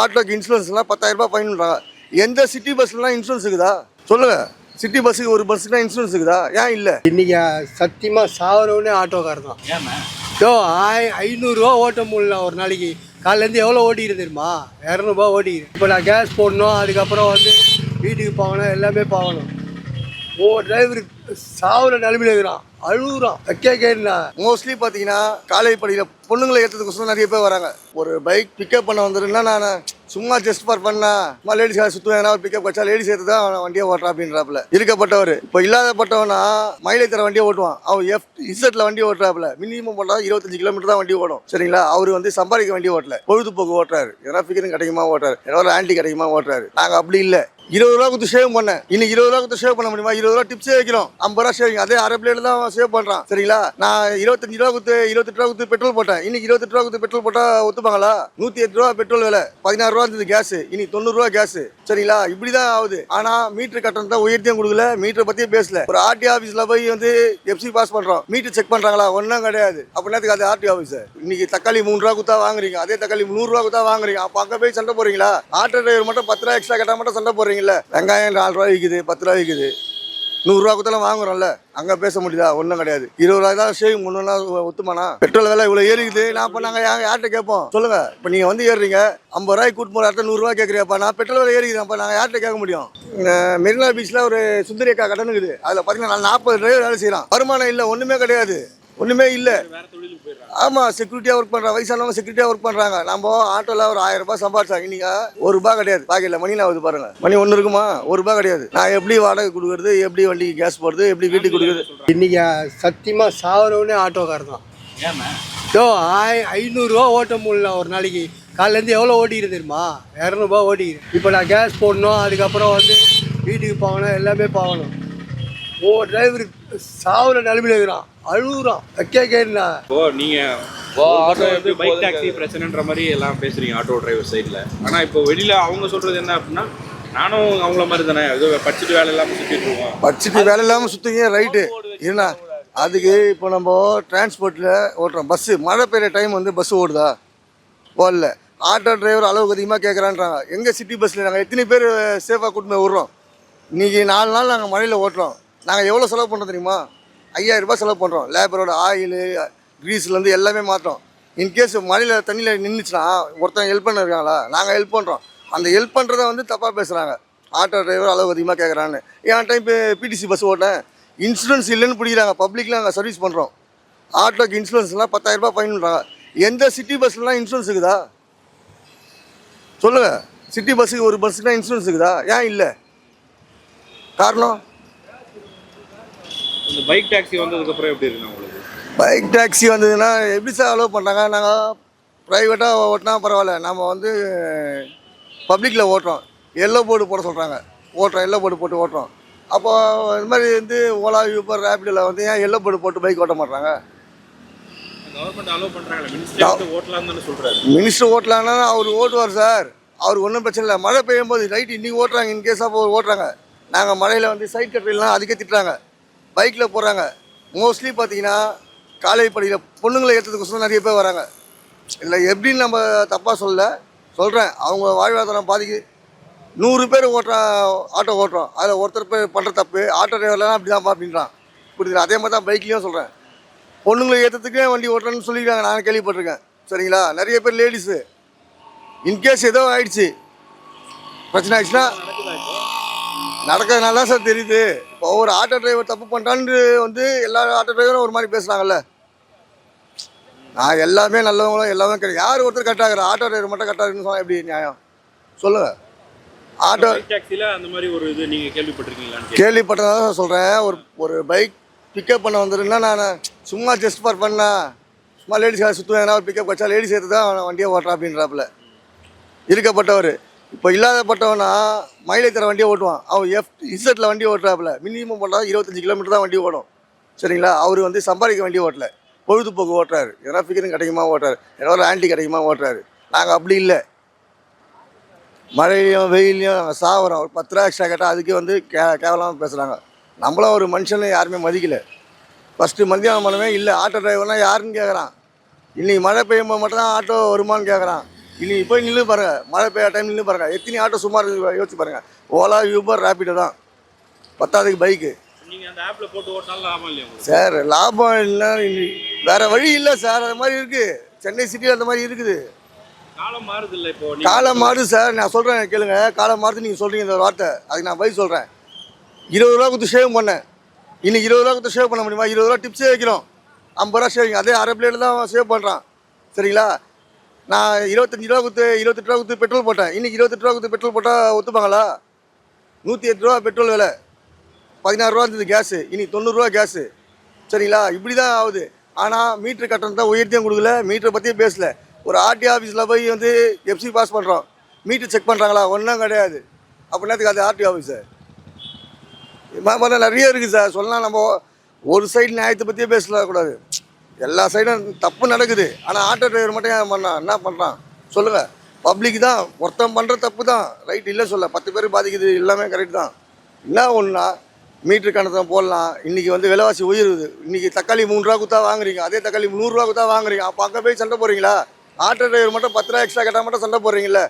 ஆட்டோக்கு இன்சூரன்ஸ்லாம் பத்தாயிரம் ரூபாய் ஃபைன் பண்ணுறாங்க எந்த சிட்டி பஸ்லாம் இன்சூரன்ஸ் இருக்குதா? சொல்லுங்க. சிட்டி பஸ்ஸுக்கு ஒரு பஸ்ஸுக்குலாம் இன்சூரன்ஸ் இருக்குதா? ஏன் இல்லை? இன்னைக்கு சத்தியமாக சாவரவனே ஆட்டோக்காரர் தான் யோ ஆய் ஐநூறுரூவா ஓட்ட முடியல ஒரு நாளைக்கு. காலையிலேருந்து எவ்வளோ ஓட்டிக்கிட்டு தெரியுமா? இரநூறுபா ஓட்டிக்கிறேன் இப்போ நான் கேஸ் போடணும் அதுக்கப்புறம் வந்து வீட்டுக்கு போகணும் எல்லாமே போகணும். ஓ டிரைவர் சாவுற நிலமையில இருக்கிறான். அழுகுறான். வைக்க கேட்டா மோஸ்ட்லி பார்த்தீங்கன்னா காலேஜ் படிக்கிற பொண்ணுங்களை ஏற்றதுக்கோசரம் நிறைய பேர் வராங்க. ஒரு பைக் பிக்கப் பண்ண வந்துருன்னா நான் சும்மா ஜஸ்ட் ஃபார் பண்ணா சும்மா லேடிஸ் சுற்றுவேன் ஒரு பிக்கப் வச்சா லேடிஸ் ஏற்று தான் அவன் வண்டியை ஓட்டுறா அப்படின்றாப்புல. இருக்கப்பட்டவர். இப்போ இல்லாதப்பட்டவனா மைலேஜ் தர வண்டியை ஓட்டுவான். அவன் எஃப் இசட்ல வண்டி ஓட்டுறாப்புல. மினிமம் போட்டால் இருபத்தஞ்சு கிலோமீட்டர் தான் வண்டி ஓடும். சரிங்களா? அவர் வந்து சம்பாதிக்க வண்டி ஓட்டல. பொழுதுபோக்கு ஓட்டுறாரு. எதனா ஃபிகரிங் கிடைக்குமா ஓட்டுறாரு. ஏதாவது ஆன்டி கிடைக்குமா ஓட்டுறாரு. நாங்கள் அப்படி இல்லை. இருபது ரூபா கொடுத்து சேவ் பண்ணேன். இன்னைக்கு இருபது ரூபா கொடுத்து சேவ் பண்ண முடியுமா? இருபது ரூபா டிப்ஸே வைக்கிறோம். ஐம்பது ரூபா சேவிங் அதே அரை பிளேட் தான் சேவ் பண்ணுறான் சரிங்களா? நான் இருபத்தஞ்சு ரூபா கொடுத்து இருபத்தெட்டு ரூபா கொடுத்து பெட்ரோல் போட்டேன். இன்னைக்கு இருபத்தெட்டு ரூபா கொடுத்து பெட்ரோல் போட்டால் ஒத்துப்பாங்களா? நூற்றி எட்டு ரூபா பெட்ரோல் விலை. பதினாறு ரூபா இருந்தது கேஸ் இனி தொண்ணூறு ரூபா கேஸ் சரிங்களா? இப்படிதான் ஆகுது. ஆனால் மீட்டர் கட்டணம் தான் உயர்த்தியும் கொடுக்கல. மீட்டர் பற்றியும் பேசல. ஒரு ஆர்டி ஆஃபீஸில் போய் வந்து எஃப்சி பாஸ் பண்ணுறோம் மீட்டர் செக் பண்ணுறாங்களா ஒன்றும் கிடையாது. அப்படின்னா அது ஆர்டி ஆஃபீஸ் இன்னைக்கு தக்காளி மூணு ரூபா கொடுத்தா வாங்குறீங்க. அதே தக்காளி நூறுரூவா கொடுத்தா வாங்குறீங்க. அப்போ அங்கே போய் சண்டை போகிறீங்களா ஆட்டோ டிரைவர் மட்டும் பத்து ரூபா எக்ஸ்ட்ரா கேட்டா மட்டும் சண்டை போடுறீங்கல்ல வெங்காயம் நாலு ரூபா விற்குது பத்து ரூபா விற்குது நூறுரூவா கொடுத்தாலும் வாங்குறோம்ல அங்கே பேச முடியுதா? ஒன்றும் கிடையாது. இருபது ரூபாய் தான் சேவிங் பண்ணுன்னா ஒத்துமானா பெட்ரோல் விலை இவ்வளோ ஏறிக்குது. நான் இப்போ நாங்கள் யார்கிட்ட கேட்போம்? சொல்லுங்க. இப்போ நீங்கள் வந்து ஏறுறீங்க. ஐம்பது ரூபாய்க்கு கூட்டு போகிற இடத்துல நூறுரூவா கேட்குறியாப்பா? நான் பெட்ரோல் விலை ஏறிக்குதுப்பா நாங்கள் யார்கிட்ட கேட்க முடியும்? மெரினா பீச்சில் ஒரு சுந்தரி அக்கா கடன் இருக்குது. அதில் பார்த்தீங்கன்னா நான் நாற்பது டிரைவர் வேலை செய்யலாம் வருமானம் இல்லை ஒன்றுமே கிடையாது. ஒன்றுமே இல்லை. ஆமாம் செக்யூரிட்டியாக ஒர்க் பண்ணுறாங்க வயசானவங்க செக்யூரிட்டியாக ஒர்க் பண்ணுறாங்க நம்ம ஆட்டோவில் ஒரு ஆயிரம் ரூபாய் சம்பாதிச்சாங்க இன்னைக்கு ஒரு ரூபாய் கிடையாது. பாக்கெட்டில் மணி ஆகுது பாருங்க. மணி ஒன்று இருக்குமா? ஒரு ரூபாய் கிடையாது. நான் எப்படி வாடகை கொடுக்குறது? எப்படி வண்டிக்கு கேஸ் போடுறது? எப்படி வீட்டுக்கு கொடுக்குறது? இன்னைக்கு சத்தியமாக சாவரவனே ஆட்டோக்காரர் தான் யோ ஆய் ஐநூறுரூவா ஓட்ட முடியல ஒரு நாளைக்கு. காலையிலேருந்து எவ்வளோ ஓட்டிக்கிறேன் தெரியுமா? இரநூறுபா ஓட்டிக்கிறேன் இப்போ நான் கேஸ் போடணும். அதுக்கப்புறம் வந்து வீட்டுக்கு போகணும். எல்லாமே போகணும். ஓ டிரைவர் சாவுற நிலமையில இருக்கிறான். அழுகுறான் வைக்க கேட்டா. இப்போ நீங்க ஆட்டோ பைக் டாக்ஸி பிரச்சனைன்ற மாதிரி எல்லாம் பேசுறீங்க ஆட்டோ டிரைவர் சைடில் ஆனா இப்போ வெளியில அவங்க சொல்றது என்ன அப்படின்னா நானும் அவங்கள மாதிரி தானே. ஏதோ படிச்சுட்டு வேலை இல்லாம சுத்திட்டு இருக்கோம். படிச்சுட்டு வேலை இல்லாமல் சுற்றுங்க ரைட்டு என்ன அதுக்கு இப்போ நம்ம டிரான்ஸ்போர்ட்டில் ஓட்டுறோம். பஸ்ஸு மழை பெய்யுற டைம் வந்து பஸ் ஓடுதா? ஓடல. ஆட்டோ டிரைவர் அளவுக்கு அதிகமாக கேட்குறான்றாங்க எங்கள் சிட்டி பஸ்ஸில் நாங்கள் எத்தனை பேர் சேஃபாக கூட்டிட்டு போய் விட்றோம் இன்றைக்கி நாலு நாள் நாங்கள் மழையில் ஓட்டுறோம். நாங்கள் எவ்வளோ செலவு பண்ணுறோம் தெரியுமா? ஐயாயிரம் ரூபாய் செலவு பண்ணுறோம் லேபரோட ஆயிலு க்ரீஸ்லேருந்து எல்லாமே மாற்றோம் இன்கேஸ் மழையில் தண்ணியில் நின்றுச்சுன்னா ஒருத்தன் ஹெல்ப் பண்ணிருக்காங்களா நாங்கள் ஹெல்ப் பண்ணுறோம் அந்த ஹெல்ப் பண்ணுறத வந்து தப்பாக பேசுகிறாங்க ஆட்டோ டிரைவர் அளவு அதிகமாக கேட்குறான்னு என் டைம் இப்போ பிடிசி பஸ் ஓட்டேன் இன்சூரன்ஸ் இல்லைன்னு பிடிக்கிறாங்க. பப்ளிக்கில் நாங்கள் சர்வீஸ் பண்ணுறோம் ஆட்டோக்கு இன்சூரன்ஸ்லாம் பத்தாயிரரூபா ரூபாய் ஃபைன் பண்ணுறாங்க எந்த சிட்டி பஸ்லாம் இன்சூரன்ஸ் இருக்குதா? சொல்லுங்கள் சிட்டி பஸ்ஸுக்கு ஒரு பஸ்ஸுக்குலாம் இன்சூரன்ஸ் இருக்குதா? ஏன் இல்லை? காரணம்? இந்த பைக் டாக்ஸி வந்ததுக்கு அப்புறம் எப்படி இருக்கு உங்களுக்கு? பைக் டாக்ஸி வந்ததுன்னா எப்படி சார் அலோவ் பண்ணுறாங்க நாங்கள் ப்ரைவேட்டாக ஓட்டினா பரவாயில்ல. நம்ம வந்து பப்ளிக்கில் ஓட்டுறோம். எல்லோ போர்டு போட சொல்கிறாங்க ஓட்டுறோம். எல்லோ போர்டு போட்டு ஓட்டுறோம். அப்போ இது மாதிரி வந்து ஓலா யூபர் ரேபிடில் வந்து ஏன் எல்லோ போர்டு போட்டு பைக் ஓட்ட மாட்டாங்க மினிஸ்டர் ஓட்டலான்னா அவர் ஓட்டுவார் சார். அவருக்கு ஒன்றும் பிரச்சனை இல்லை. மழை பெய்யும் போது ரைட் இன்றைக்கி ஓட்டுறாங்க இன்கேஸ் அப்போ ஓட்டுறாங்க. நாங்கள் மழையில் வந்து சைட் கட்டுறதுலாம் அதுக்கே திட்டுறாங்க பைக்கில் போகிறாங்க மோஸ்ட்லி பார்த்தீங்கன்னா காலேஜ் படிக்கிற பொண்ணுங்களை ஏற்றதுக்கோசரம் நிறைய பேர் வராங்க. இல்லை எப்படின்னு நம்ம தப்பாக சொல்ல சொல்கிறேன் அவங்க வாழ்வாதாரம் பாதிக்கு நூறு பேர் ஓட்டுற ஆட்டோ ஓட்டுறோம். அதில் ஒருத்தர் பேர் பண்ணுற தப்பு ஆட்டோ டிரைவர்லாம் அப்படி தான் அப்படின்றான். புரியுதுங்களா? அதே மாதிரி தான் பைக்லேயும் சொல்கிறேன் பொண்ணுங்களை ஏற்றத்துக்கே வண்டி ஓட்டுறேன்னு சொல்லியிருக்காங்க. நான் கேள்விப்பட்டிருக்கேன். சரிங்களா? நிறைய பேர் லேடிஸு இன்கேஸ் ஏதோ ஆயிடுச்சு. பிரச்சனை ஆயிடுச்சுன்னா நடக்கிறதுனால தான் சார் தெரியுது. இப்போ ஒரு ஆட்டோ டிரைவர் தப்பு பண்ணிட்டான்னு வந்து எல்லா ஆட்டோ டிரைவரும் ஒரு மாதிரி பேசுகிறாங்கல்ல நான் எல்லாமே நல்லவங்களும் எல்லாமே கிடையாது. யார் ஒருத்தர் கட்டாகிற ஆட்டோ டிரைவர் மட்டும் கட்டாருன்னு சொன்னால் எப்படி நியாயம்? சொல்லுங்கள் ஆட்டோ பைக் டாக்ஸில அந்த மாதிரி ஒரு இது நீங்க கேள்விப்பட்டிருக்கீங்களான்னு கேட்டேன். கேள்விப்பட்டதாக சொல்கிறேன் ஒரு ஒரு பைக் பிக்கப் பண்ண வந்துருன்னா நான் சும்மா ஜஸ்ட் ஃபார் பண்ணா சும்மா லேடிஸ் சுற்றுவேன் ஒரு பிக்கப் வச்சா லேடிஸ் ஏற்று தான் வண்டியை ஓட்டுறான் அப்படின்றாப்புல. இருக்கப்பட்டவர் இப்போ இல்லாதப்பட்டவனா மைலேஜ் தர வண்டியை ஓட்டுவான். அவன் எஃப் இசட்டில் வண்டி ஓட்டுறாப்புல. மினிமம் பண்ணால் இருபத்தஞ்சி கிலோமீட்டர் தான் வண்டி ஓடும். சரிங்களா? அவர் வந்து சம்பாதிக்க வண்டி ஓட்டல. பொழுதுபோக்கு ஓட்டுறாரு. எதனா ஃபிகரிங் கிடைக்குமா ஓட்டுறாரு. ஏதோ ஒரு ஆன்டி கிடைக்குமா ஓட்டுறாரு. நாங்கள் அப்படி இல்லை. மழையிலையும் வெயிலையும் நாங்கள் சாகுறோம் ஒரு பத்து ரூபா எக்ஸ்ட்ரா கேட்டால் அதுக்கே வந்து கே கேவலமாக பேசுகிறாங்க நம்மளும் ஒரு மனுஷனை யாருமே மதிக்கல. ஃபஸ்ட்டு மதியானம் பண்ணவே இல்லை ஆட்டோ டிரைவர்லாம் யாருன்னு கேட்குறான் இன்றைக்கி மழை பெய்யும்போது மட்டும் தான் ஆட்டோ வருமான்னு கேட்குறான் இனி போய் நின்று பாருங்க. மழை பெய்ய டைம் நின்று பாருங்க. எத்தனை ஆட்டோ இருக்குது யோசிச்சு பாருங்க. ஓலா யூபர் ரேபிடோ தான். பத்தாவதுக்கு பைக்கு நீங்க அந்த ஆப்ல போட்டு ஓட்டினாலும் லாபம் இல்லையா உங்களுக்கு? சார் லாபம் இல்லை. வேற வழி இல்லை சார் அது மாதிரி இருக்கு. சென்னை சிட்டியில் அந்த மாதிரி இருக்குது. காலம் மாறுது இல்ல இப்போ? நீங்க- காலம் மாறுது சார் நான் சொல்கிறேன் கேளுங்க. காலம் மாறுது நீங்கள் சொல்கிறீங்க இந்த வார்த்தை. அதுக்கு நான் பதில் சொல்கிறேன் இருபது ரூபா கொடுத்து ஷேவ் பண்ணேன். இன்னைக்கு இருபது ரூபா கொடுத்து ஷேவ் பண்ண முடியுமா? இருபது ரூபா டிப்ஸே வைக்கிறோம். ஐம்பது ரூபா ஷேவிங் அதே அரை பிளேட் தான் சேவ் பண்ணுறான் சரிங்களா? நான் இருபத்தஞ்சி ரூபா கொடுத்து இருபத்தெட்டு ரூபா கொடுத்து பெட்ரோல் போட்டேன். இன்னைக்கு இருபத்தெட்டு ரூபா கொடுத்து பெட்ரோல் போட்டால் ஒத்துப்பாங்களா? நூற்றி எட்டு ரூபா பெட்ரோல் விலை. பதினாறு ரூபா இருந்தது கேஸு இன்றைக்கி தொண்ணூறுரூவா கேஸு சரிங்களா? இப்படி தான் ஆகுது. ஆனால் மீட்ரு கட்டணம் தான் உயர்த்தியும் கொடுக்கல. மீட்டரை பற்றியும் பேசல. ஒரு ஆர்டி ஆஃபீஸில் போய் வந்து எஃப்சி பாஸ் பண்ணுறோம் மீட்ரு செக் பண்ணுறாங்களா ஒன்றும் கிடையாது. அப்படின்னதுக்கு அது ஆர்டி ஆஃபீஸு இது மாதிரி நிறைய இருக்குது சார் சொல்லலாம் நம்ம. ஒரு சைடு நியாயத்தை பற்றியே பேசக்கூடாது. எல்லா சைடும் தப்பு நடக்குது. ஆனால் ஆட்டோ டிரைவர் மட்டும் ஏன் பண்ணான் என்ன பண்ணுறான் சொல்லுங்கள் பப்ளிக் தான். ஒருத்தன் பண்ணுற தப்பு தான். ரைட் இல்லை சொல்ல. பத்து பேர் பாதிக்குது. எல்லாமே கரெக்ட் தான். என்ன ஒன்றா மீட்ரு கணத்தை போடலாம். இன்றைக்கி வந்து விலைவாசி உயருது. இன்றைக்கி தக்காளி மூணு ரூபா கொடுத்தா வாங்குறீங்க. அதே தக்காளி நூறுரூவா கொடுத்தா வாங்குறீங்க. அப்போ அங்கே போய் சண்டை போகிறீங்களா ஆட்டோ டிரைவர் மட்டும் பத்து ரூபா எக்ஸ்ட்ரா கேட்டால் மட்டும் சண்டை போடுறீங்கள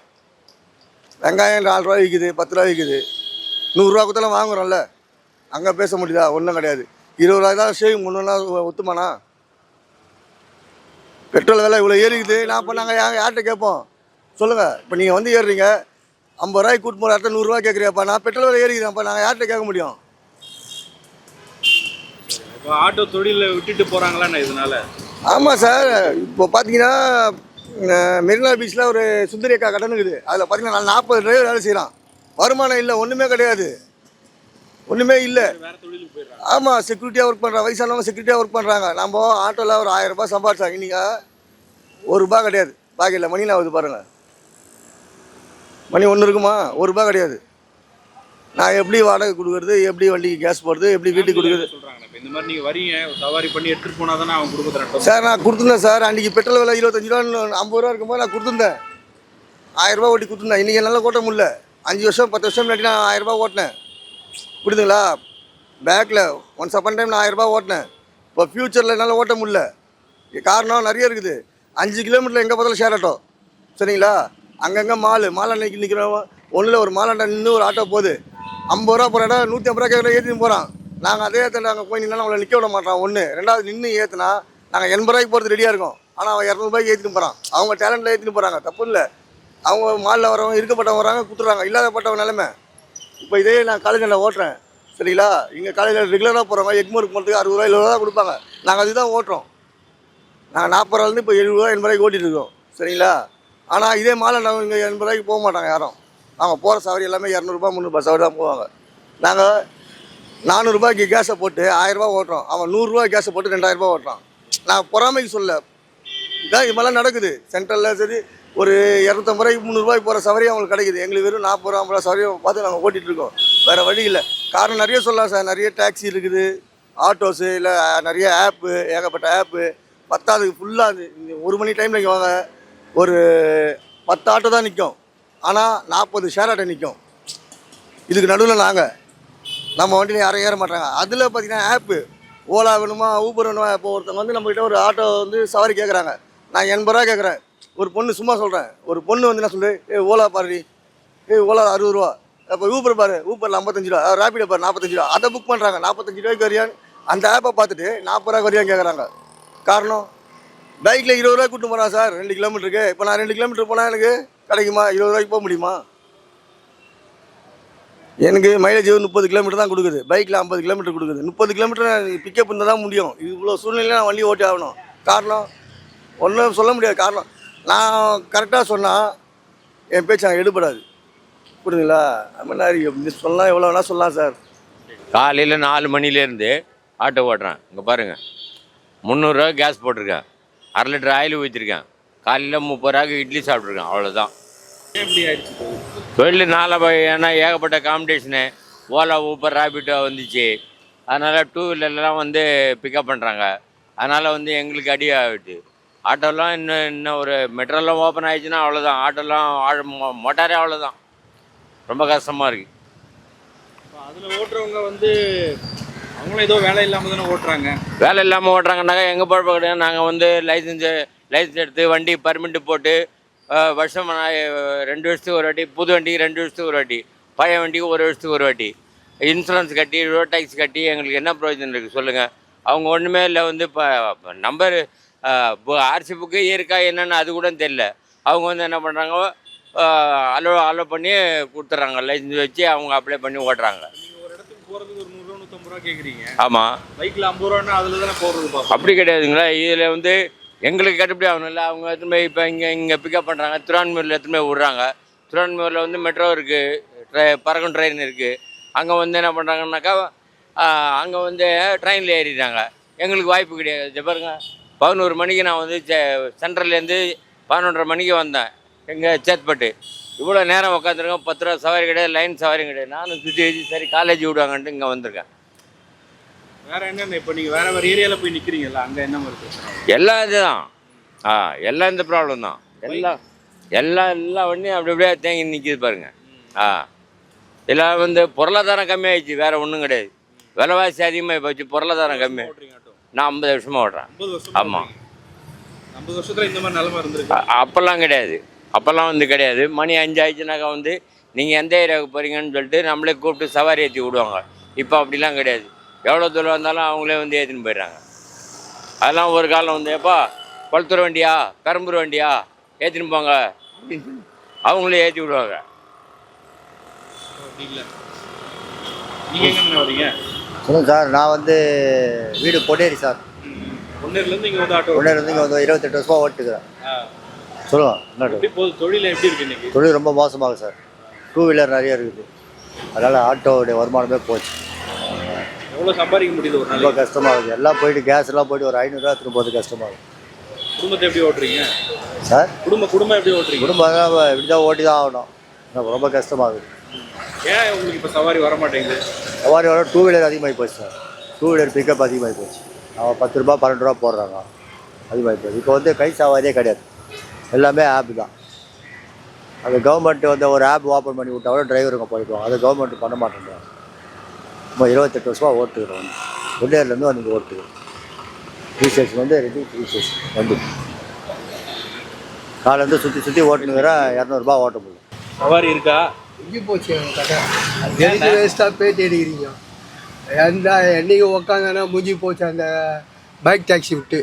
வெங்காயம் நாலு ரூபா விற்குது பத்து ரூபா விற்குது நூறுரூவா கொடுத்தாலும் வாங்குறோம்ல. அங்கே பேச முடியுதா? ஒன்றும் கிடையாது. இருபது ரூபாய் தான் ஷேவிங் பண்ணுன்னா ஒத்துமானா பெட்ரோல் விலை இவ்வளோ ஏறிக்குது. நான் இப்போ நாங்கள் யார்கிட்ட கேட்போம்? சொல்லுங்கள் இப்போ நீங்கள் வந்து ஏறுறீங்க. ஐம்பது ரூபாய்க்கு கூட்டு போகிற இடத்துல நூறுரூவா கேட்குறியாப்பா நான் பெட்ரோல் விலை ஏறிக்குது. அப்போ நாங்கள் யார்கிட்ட கேட்க முடியும்? இப்போ ஆட்டோ தொழில விட்டுட்டு போறாங்களா இதனால? ஆமாம் சார். இப்போ பார்த்தீங்கன்னா மெரினா பீச்சில் ஒரு சுந்தரி அக்கா கடனுக்குது அதில் பார்த்தீங்கன்னா நான் நாற்பது டிரைவர் வேலை செய்கிறான் வருமானம் இல்லை ஒன்றுமே கிடையாது. ஒன்றுமே இல்லை. ஆமாம் செக்யூரிட்டியாக ஒர்க் பண்ணுறாங்க வயசானவங்க செக்யூரிட்டியாக ஒர்க் பண்ணுறாங்க நம்ம ஆட்டோவில் ஒரு ஆயிரம் ரூபாய் சம்பாதிச்சாங்க இன்றைக்கி ஒரு ரூபா கிடையாது. பாக்கெட்டில் மணி ஆகுது பாருங்கள் மணி ஒன்று இருக்குமா? ஒரு ரூபா கிடையாது. நான் எப்படி வாடகை கொடுக்குறது எப்படி வண்டிக்கு கேஸ் போடுறது எப்படி வீட்டுக்கு கொடுக்குறது? இந்த மாதிரி நீங்க வரீங்க சவாரி பண்ணி தானே அவன் தரட்டும் சார் நான் கொடுத்துருந்தேன் சார். அன்றைக்கி பெட்ரோல் விலை இருபத்தஞ்சு ரூபா ஐம்பது ரூபா இருக்கும்போது நான் கொடுத்துருந்தேன். ஆயிரம் ரூபாய் ஓட்டி கொடுத்துருந்தேன். இன்றைக்கி என்னால் ஓட்ட முடியல. அஞ்சு வருஷம் பத்து வருஷம் முன்னாடி நான் ஆயிரம் ரூபாய் ஓட்டினேன். புரியுதுங்களா? பேக்கில் ஒன்ஸ் அப்பன் டைம் நான் ஆயிரம் ஓட்டினேன். இப்போ ஃப்யூச்சரில் என்னால் ஓட்ட முடியல. காரணம் நிறைய இருக்குது. அஞ்சு கிலோமீட்டரில் எங்கே பார்த்தாலும் ஷேர் ஆட்டோ சரிங்களா? அங்கங்கே மாலு. மாலை அன்னைக்கு நிற்கிறவன் ஒன்றில் ஒரு மாலாண்டா நின்று ஒரு ஆட்டோ போகுது. ஐம்பது ரூபா போகிற இடம் நூற்றி ஐம்பது ரூபா கேட்குற ஏற்றின்னு போகிறான் நாங்கள் அதே இடத்துல நாங்கள் போய் நின்னா அவளை நிற்க விட மாட்டோம் ஒன்று ரெண்டாவது நின்று ஏற்றினா நாங்கள் எண்பது ரூபாய்க்கு போகிறது ரெடியாக இருக்கும். ஆனால் அவன் இரநூறுபாய்க்கு ஏற்றிட்டு போகிறான் அவங்க டேலண்ட்டில் ஏற்றிட்டு போகிறாங்க தப்பு இல்லை. அவங்க மாலில் வரவங்க இருக்கப்பட்டவங்க வராங்க கொடுத்துட்றாங்க. இல்லாதப்பட்டவங்க நிலமை. இப்போ இதே நான் காலேஜில் ஓட்டுறேன். சரிங்களா? இங்கே காலேஜில் ரெகுலராக போகிறவங்க எக்மோருக்கு போகிறதுக்கு அறுபது ரூபா எழுபது ரூபா கொடுப்பாங்க. நாங்கள் அதுதான் ஓட்டுறோம். நாங்கள் நாற்பது ரூபாலேருந்து இப்போ எழுபது ரூபா எண்பது ரூபாய்க்கு ஓட்டிகிட்டு இருக்கோம். சரிங்களா? ஆனால் இதே மாலை நாங்கள் இங்கே எண்பது ரூபாய்க்கு போக மாட்டாங்க யாரும். நாங்கள் போகிற சவாரி எல்லாமே இரநூறுபா முந்நூறுபா சவாரி தான் போவாங்க. நாங்கள் நானூறுரூபாய்க்கு கேஸை போட்டு ஆயிரரூபா ஓட்டுறோம். அவன் நூறுரூவா கேஸை போட்டு ரெண்டாயிரரூபா ஓட்டுறான். நான் பொறாமைக்கு சொல்ல இதான் இது மாதிரிலாம் நடக்குது. சென்ட்ரலில் சரி ஒரு இரநூத்தம்பது ரூபாய்க்கு முந்நூறுபாய்க்கு போகிற சவரி அவங்களுக்கு கிடைக்குது. எங்களுக்கு வெறும் நாற்பது ரூபா ஐம்பது ரூபா சவரி பார்த்து நாங்கள் ஓட்டிகிட்டு இருக்கோம். வேறு வழி இல்லை. காரணம் நிறைய சொல்லலாம் சார். நிறைய டாக்ஸி இருக்குது. ஆட்டோஸு இல்லை நிறைய ஆப்பு ஏகப்பட்ட ஆப்பு பத்தாவதுக்கு ஃபுல்லாக அது. ஒரு மணி டைமில் இங்கே வாங்க. ஒரு பத்து ஆட்டோ தான் நிற்கும் ஆனால் நாற்பது ஷேர் ஆட்டோ நிற்கும் இதுக்கு நடுவில் நாங்கள் நம்ம வண்டியில் யாரும் ஏற மாட்டாங்க. அதில் பார்த்தீங்கன்னா ஆப்பு ஓலா வேணுமா ஊபர் வேணுமா இப்போ ஒருத்தவங்க வந்து நம்மக்கிட்ட ஒரு ஆட்டோ வந்து சவாரி கேட்குறாங்க நான் எண்பது ரூபா கேட்குறேன் ஒரு பொண்ணு சும்மா சொல்கிறேன் ஒரு பொண்ணு வந்து என்ன சொல்லுது? ஏ ஓலா பாருடி. ஏ ஓலா அறுபது ரூபா. அப்போ ஊபர் பாரு. ஊபரில் ஐம்பத்தஞ்சு ரூபா. ரேபிடோ பாரு நாற்பத்தஞ்சு ரூபா. அதை புக் பண்ணுறாங்க நாற்பத்தஞ்சு ரூபாய்க்கு வரியான்னு. அந்த ஆப்பை பார்த்துட்டு நாற்பது ரூபா வரியான்னு கேட்குறாங்க காரணம்? பைக்கில் இருபது ரூபாய் கூட்டு போகிறான் சார். ரெண்டு கிலோமீட்டருக்கு இப்போ நான் ரெண்டு கிலோமீட்டர் போனால் எனக்கு கிடைக்குமா? இருபது ரூபாய்க்கு போக முடியுமா? எனக்கு மைலேஜ் முப்பது கிலோமீட்டர் தான் கொடுக்குது. பைக்கில் ஐம்பது கிலோமீட்டர் கொடுக்குது. முப்பது கிலோமீட்டர் பிக்கப் இருந்தால் தான் முடியும். இவ்வளோ சூழ்நிலையில் நான் வண்டி ஓட்டி ஆகணும். காரணம்? ஒன்றும் சொல்ல முடியாது. காரணம் நான் கரெக்டாக சொன்னால் என் பேச்சு நான் எடுபடாது. புரியுதுங்களா அது மாதிரி சொல்லலாம் எவ்வளோ வேணால் சொல்லலாம் சார் காலையில் நாலு மணிலேருந்து ஆட்டோ ஓட்டுறேன். இங்கே பாருங்கள் முந்நூறுரூவா கேஸ் போட்டிருக்கேன். அரை லிட்டர் ஆயில் ஊற்றிருக்கேன் காலையில் முப்பது ரூபாய்க்கு இட்லி சாப்பிட்ருக்கேன் அவ்வளோதான் தொழில் நாளை ஏன்னா ஏகப்பட்ட காம்படிஷனு ஓலா ஊப்பர் ராபிட்டோ வந்துச்சு. அதனால் டூ வீலர்லாம் வந்து பிக்கப் பண்ணுறாங்க அதனால் வந்து எங்களுக்கு அடி ஆகிட்டு. ஆட்டோலாம் இன்னும் இன்னும் ஒரு மெட்ரோலாம் ஓப்பன் ஆயிடுச்சுன்னா அவ்வளோதான் ஆட்டோலாம் ஆழ- மோ- மோட்டாரே அவ்வளோதான் ரொம்ப கஷ்டமாக இருக்குது அதுல ஓட்டுறவங்க வந்து அவங்களும் ஏதோ வேலை இல்லாம தானே ஓட்டுறாங்க. வேலை இல்லாமல் ஓட்டுறாங்கனாக்கா எங்கள் பொழப்பு கிடையாது நாங்கள் வந்து லைசன்ஸு லைசன்ஸ் எடுத்து வண்டி பர்மிட்டு போட்டு வருஷம் ரெண்டு வருஷத்துக்கு ஒரு வாட்டி புது வண்டிக்கு ரெண்டு வருஷத்துக்கு ஒரு வாட்டி பழைய வண்டிக்கு ஒரு வருஷத்துக்கு ஒரு வாட்டி இன்சூரன்ஸ் கட்டி ரோட் டேக்ஸ் கட்டி எங்களுக்கு என்ன பிரயோஜனம் இருக்குது சொல்லுங்கள் அவங்க ஒன்றுமே இல்லை வந்து இப்போ நம்பர் ஆர்சி புக்கு இருக்கா என்னன்னு அது கூட தெரியல. அவங்க வந்து என்ன பண்ணுறாங்க அலோ அலோ பண்ணி கொடுத்துட்றாங்க லைசன்ஸ் வச்சு அவங்க அப்ளை பண்ணி ஓட்டுறாங்க ஆமாம் பைக்ல ஐம்பது ரூபான்னா அதுல தானே பாப்போம். அப்படி கிடையாதுங்களா? இதில் வந்து எங்களுக்கு கட்டுப்படி ஆகணும்ல அவங்க எத்தனை இப்போ இங்கே இங்கே பிக்கப் பண்ணுறாங்க திருவான்மூரில் எத்தனை போய் விட்றாங்க. திருவான்மூரில் வந்து மெட்ரோ இருக்குது ட்ரை பறக்கும் ட்ரெயின் இருக்குது அங்கே வந்து என்ன பண்ணுறாங்கன்னாக்கா அங்கே வந்து ட்ரெயினில் ஏறிட்டாங்க எங்களுக்கு வாய்ப்பு கிடையாது. பாருங்க. பதினோரு மணிக்கு நான் வந்து சென்ட்ரல்லேருந்து பதினொன்றரை மணிக்கு வந்தேன். எங்கே சேத்பட்டு. இவ்வளோ நேரம் உட்காந்துருக்கேன் பத்து ரூபா சவாரி கிடையாது லைன் சவாரி கிடையாது. நானும் சுற்றி வச்சு சரி காலேஜ் விடுவாங்கன்ட்டு இங்கே வந்திருக்கேன். வேற என்னென்ன இப்போ நீங்க வேற வேற ஏரியால போய் நிக்கிறீங்கல்ல அங்க என்ன மாதிரி பிரச்சனை எல்லாம் இதுதான். ஆ எல்லாம் இந்த ப்ராப்ளம் தான். எல்லாம் எல்லாம் எல்லா வண்டியும் அப்படி அப்படியே தேங்கி நிற்கிது பாருங்க. ஆ. எல்லாம் வந்து பொருளாதாரம் கம்மியாயிடுச்சு வேற ஒன்றும் கிடையாது. விலைவாசி அதிகமாக போச்சு பொருளாதாரம் கம்மி. ஓட்டுறீங்க ஆட்டோ நான் ஐம்பது வருஷமாக ஓடுறேன். ஐம்பது வருஷம் ஆமா. ஐம்பது வருஷத்துல இந்த மாதிரி நிலைமை இருந்திருக்கு. அப்போல்லாம் கிடையாது. அப்போல்லாம் வந்து கிடையாது. மணி அஞ்சு ஆயிடுச்சுனாக்கா வந்து நீங்கள் எந்த ஏரியாவுக்கு போகிறீங்கன்னு சொல்லிட்டு நம்மளே கூப்பிட்டு சவாரி ஏற்றி விடுவாங்க. இப்போ அப்படிலாம் கிடையாது. எவ்வளோ தூரம் வந்தாலும் அவங்களே வந்து ஏற்றின்னு போயிடுறாங்க. அதெல்லாம் ஒரு காலம் வந்து எப்பா கொளத்தூர் வண்டியா? கரும்பூர் வண்டியா? ஏற்றின்னு போங்க. அவங்களே ஏற்றி விடுவாங்க. அப்படி இல்ல நீங்க எங்க வரீங்க சொல்லுங்கள் சார் நான் வந்து வீடு பொன்னேரி சார். பொன்னேர்ல இருந்து இங்க வந்து ஆட்டோ இங்கே வந்து இருபத்தெட்டு வருஷமாக ஓட்டுக்கிறேன் சொல்லுங்கள் என்ன போகுது? தொழில் எப்படி இருக்கு தொழில் ரொம்ப மோசமாகுது சார். டூ வீலர் நிறைய இருக்குது. அதனால் ஆட்டோவுடைய வருமானமே போச்சு. எவ்வளவு சம்பாதிக்க முடியுது ஒரு ரொம்ப நாளைக்கு? கஷ்டமாகுது எல்லாம் போயிட்டு கேஸ் எல்லாம் போயிட்டு ஒரு ஐநூறுரூவா திரும்ப போகிறது கஷ்டமாகுது குடும்பத்தை எப்படி ஓட்டுறீங்க? சார்? குடும்ப குடும்பம் எப்படி ஓட்டுறீங்க? குடும்பம் இப்படி தான் ஓட்டி தான் ஆகணும். ரொம்ப கஷ்டமாகுது ஏன் உங்களுக்கு இப்ப சவாரி வர மாட்டேங்குது சவாரி வர டூ வீலர் அதிகமாகி போச்சு சார். டூ வீலர் பிக்கப் அதிகமாகி போச்சு. அவன் பத்து ரூபா பன்னெண்டு ரூபா போடுறாங்க. அதிகமாகி போச்சு. இப்போ வந்து கை சவாரியே கிடையாது. எல்லாமே ஆப் தான். அது கவர்மெண்ட் வந்து ஒரு ஆப் ஓப்பன் பண்ணி விட்டா கூட டிரைவருங்க போய்க்குவோம் அதை கவர்மெண்ட் பண்ண மாட்டேங்கிறாங்க நம்ம இருபத்தெட்டு வருஷமா ஓட்டுக்கிறோம் உள்ளேர்லேருந்து வந்து ஓட்டுக்கிறோம் ஸ்டேஷன் வந்து ரெடி த்ரீ ஸ்டேஷன் வண்டி காலேருந்து சுற்றி சுற்றி ஓட்டுனுங்கிறேன் இரநூறுபா ஓட்ட முடியும் சவாரி இருக்கா? எங்கே போச்சு என் கதை. எதுக்கு வேஸ்ட்டாக பேட்டி அடிக்கிறீங்க எந்த என்னைக்கு உக்காந்தானா முடிஞ்சு போச்சு அந்த பைக் டாக்ஸி விட்டு.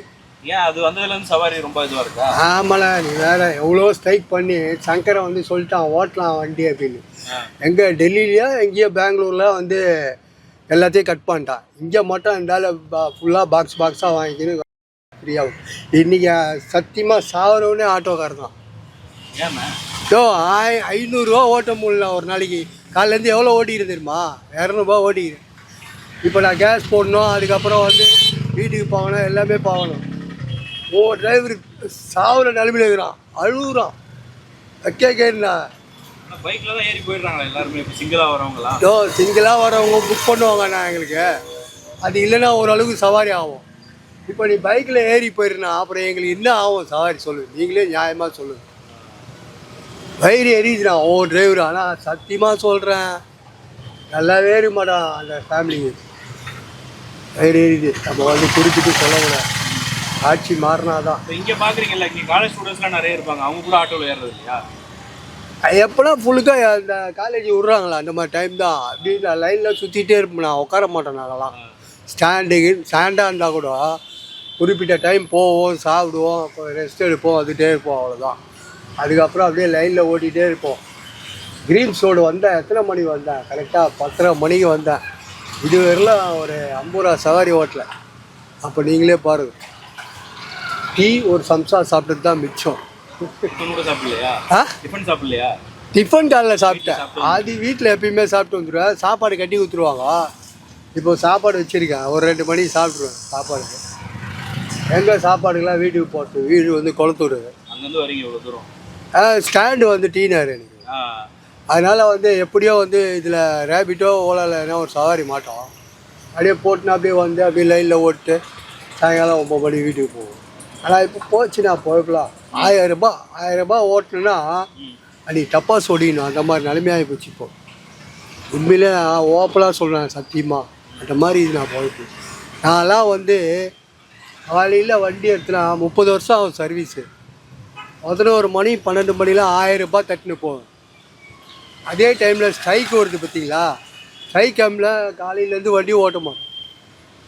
ஏன் அது வந்ததுல இருந்து சவாரி ரொம்ப இதுவா இருக்கா? ஆமால நீ வேற எவ்வளோ ஸ்ட்ரைக் பண்ணி சங்கரை வந்து சொல்லிட்டான் ஓட்டலாம் வண்டி அப்படின்னு. எங்கே டெல்லியிலையோ எங்கேயோ பெங்களூர்ல வந்து எல்லாத்தையும் கட் பண்ணிட்டான். இங்கே மட்டும் இருந்தாலும் ஃபுல்லாக பாக்ஸ் பாக்ஸாக வாங்கிக்கின்னு ஃப்ரீயாகும் இன்றைக்கி சத்தியமாக சாவரவனே ஆட்டோக்காரர் தான். ஏன்னா யோ ஆய் ஐநூறுரூவா ஓட்ட முடியல ஒரு நாளைக்கு. காலையிலேருந்து எவ்வளோ ஓட்டிக்கிறேன் தெரியுமா? இரநூறுபா ஓட்டிக்கிறேன் இப்போ நான் கேஸ் போடணும் அதுக்கப்புறம் வந்து வீட்டுக்கு போகணும் எல்லாமே போகணும். ஓ டிரைவர் சாவுற நிலமையில இருக்கிறான். அழுகுறான். வைக்க கேட்டா பைக்ல தான் ஏறி போயிடுறாங்களா எல்லாருமே. இப்போ சிங்கிளா வரவங்கலாம். யோ சிங்கிளாக வரவங்க புக் பண்ணுவாங்கண்ணா எங்களுக்கு. அது இல்லைன்னா ஓரளவுக்கு சவாரி ஆகும். இப்போ நீ பைக்கில் ஏறி போயிருந்தா அப்புறம் எங்களுக்கு என்ன ஆகும்? சவாரி சொல்லு. நீங்களே நியாயமாக சொல்லுங்க வயிறு எரியுதுண்ணா ஓ டிரைவர் ஆனால் சத்தியமாக சொல்கிறேன் நல்லாவே இருக்க மாட்டான் அந்த ஃபேமிலிக்கு வயிறு எரியுது நம்ம வந்து குறிப்பிட்டு சொல்லக்கூடாது. ஆட்சி மாறினாதான். இங்க பாக்குறீங்கல்ல இங்க காலேஜ் ஸ்டூடெண்ட்ஸ்லாம் நிறைய இருப்பாங்க. அவங்க கூட ஆட்டோல ஏறுறது இல்லையா? எப்போனா ஃபுல்லுக்காக அந்த காலேஜ் விட்றாங்களா? அந்த மாதிரி டைம் தான். அப்படி நான் லைனில் சுற்றிட்டே இருப்பேன். நான் உட்கார மாட்டேன் நாங்களாம் ஸ்டாண்டுக்கு ஸ்டாண்டாக இருந்தால் கூட குறிப்பிட்ட டைம் போவோம் சாப்பிடுவோம் ரெஸ்ட் எடுப்போம் வந்துட்டே இருப்போம் அவ்வளோதான் அதுக்கப்புறம் அப்படியே லைனில் ஓட்டிகிட்டே இருப்போம். கிரீன்ஸ் ரோடு வந்தேன் எத்தனை மணிக்கு வந்தேன் கரெக்டாக பத்தரை மணிக்கு வந்தேன் இது ஒரு ஐம்பது ரூபா சவாரி ஓட்டல. அப்போ நீங்களே பாருங்கள் டீ ஒரு சம்சா சாப்பிட்டது தான் மிச்சம். டிஃபன் காலில் சாப்பிட்டேன். அது வீட்டில் எப்பயுமே சாப்பிட்டு வந்துடுவேன் சாப்பாடு கட்டி ஊற்றுருவாங்க இப்போ சாப்பாடு வச்சுருக்கேன் ஒரு ரெண்டு மணிக்கு சாப்பிட்ருவேன் சாப்பாடு. எங்கே சாப்பாடுக்கெல்லாம் வீட்டுக்கு போட்டு வீடு வந்து கொளத்தூர் அங்கிருந்து வரீங்க இவ்வளவு தூரம். ஸ்டாண்டு வந்து டீனர் எனக்கு. அதனால் வந்து எப்படியோ வந்து இதில் ரேபிட்டோ ஓலாலனா ஒரு சவாரி மாட்டோம். அப்படியே போட்டுனா அப்படியே வந்து அப்படியே லைனில் ஓட்டு சாயங்காலம் ஒம்பது மணி வீட்டுக்கு போவோம். ஆனால் இப்போ போச்சுன்னா போய்க்கலாம் ஆயிரம் ரூபாய் ஆயிரம் ரூபாய் ஓட்டணுன்னா அன்றைக்கி டப்பாஸ் ஓடிக்கணும் அந்த மாதிரி நிலைமையாகி போச்சு இப்போ. உண்மையிலே நான் ஓப்பனாக சொல்கிறேன் சத்தியமாக அந்த மாதிரி இது நான் போயிட்டு நான்லாம் வந்து காலையில் வண்டி எடுத்துனா முப்பது வருஷம் ஆகும் சர்வீஸு பதினோரு மணி பன்னெண்டு மணிலாம் ஆயிரம் ரூபாய் தட்டுன்னு போகும். அதே டைமில் ஸ்ட்ரைக் வருது பார்த்தீங்களா? ஸ்ட்ரைக் டைமில் காலையிலேருந்து வண்டி ஓட்ட மாட்டோம்.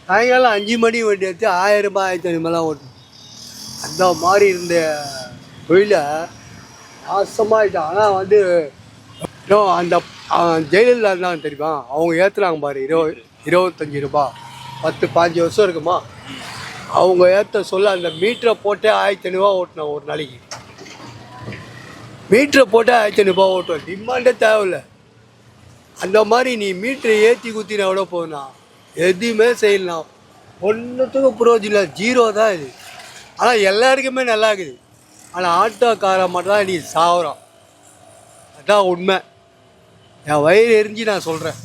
சாயங்காலம் அஞ்சு மணி வண்டி எடுத்து ஆயிரம் ரூபாய் ஆயிரத்தி ஐநூறுலாம் ஓட்டும். அந்த மாதிரி இருந்த தொழிலை நாசமாகிட்டான் ஆனால் வந்து இன்னும் அந்த ஜெயலலிதா இருந்தாலும் தெரியுமா? அவங்க ஏற்றுறாங்க பாரு இருபது இருபத்தஞ்சி ரூபா பத்து பாஞ்சு வருஷம் இருக்குமா? அவங்க ஏற்ற சொல்ல அந்த மீட்டரை போட்டே ஆயிரத்தி ஐநூறுவா ஓட்டினோம் ஒரு நாளைக்கு. மீட்ரை போட்டால் ஆயிரத்தி ஐநூறுபா ஓட்டும்? டிமாண்டே தேவையில்லை. அந்த மாதிரி நீ மீட்ரை ஏற்றி குத்தினா கூட போதுண்ணா எதுவுமே செய்யலாம் ஒன்றுத்துக்கும் புரோஜனம் இல்லை. ஜீரோ தான் இது. ஆனால் எல்லாருக்குமே நல்லா இருக்குது. ஆனால் ஆட்டோக்காரன் மட்டும் தான் நீ சாகுறோம் அதான் உண்மை. என் வயிறு எரிஞ்சு நான் சொல்கிறேன்